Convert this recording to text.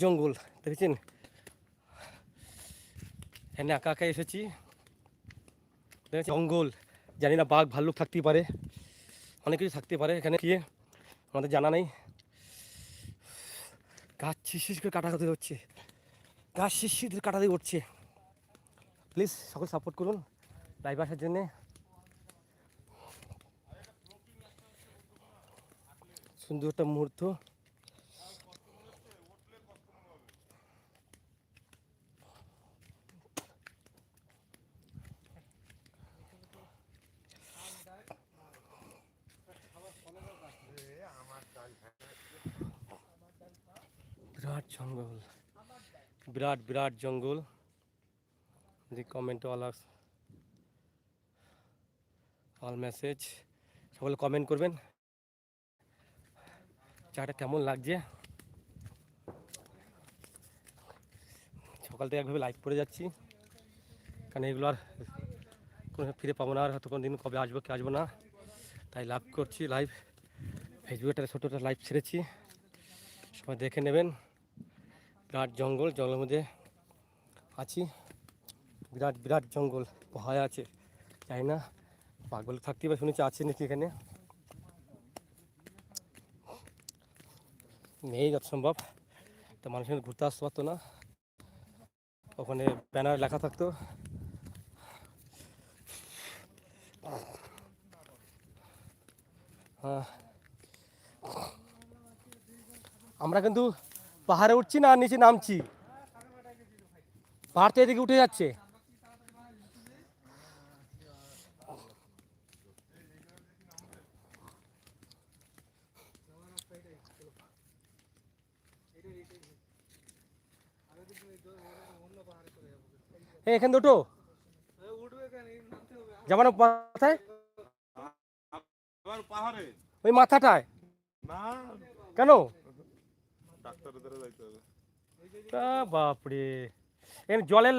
জঙ্গল, দেখেছেন? এখানে একা একা এসেছি। জঙ্গল, জানি না বাঘ, ভাল্লুক থাকতেই পারে। অনেক কিছু থাকতে পারে এখানে। গিয়ে আমাদের জানা নেই। গাছ শিশির করে কাটা কাটি হচ্ছে। গাছ শিশির করে কাটা দিয়ে উঠছে প্লিজ সকল সাপোর্ট করুন লাইভ আসার জন্যে। সুন্দর একটা মুহূর্ত। বিরাট জঙ্গল। বিরাট বিরাট জঙ্গল। The comment all all message সকলে কমেন্ট করবেন। চাটা কেমন লাগছে? সকাল থেকে একভাবে লাইভ করে যাচ্ছি। কারণ এগুলো আর কোনো ফিরে পাবো না, আর হয়তো কোনো দিন কবে আসব, কি আসব না। তাই লাভ করছি লাইভ ফেসবুকে একটা ছোটো একটা লাইভ ছেড়েছি। সবাই দেখে নেবেন। বিরাট জঙ্গল, জঙ্গলের মধ্যে আছি। বিরাট বিরাট জঙ্গল, ভয় আছে, জানি না। পাগল থাকতে পারে, শুনেছি আছে নাকি এখানে। নেই যত সম্ভব তো মানুষের ঘুরতে আসতে পারতো না। ওখানে ব্যানার লেখা থাকতো। হ্যাঁ। আমরা কিন্তু পাহাড়ে উঠছি না নিচে নামছি। পাহাড় থেকে এদিকে উঠে যাচ্ছে। এখান দুটো। যাব না মাথায় ওই মাথাটায়। কেন? ডাক্তারের দ্বারা যাইতে হবে। বাপরে। এর জলের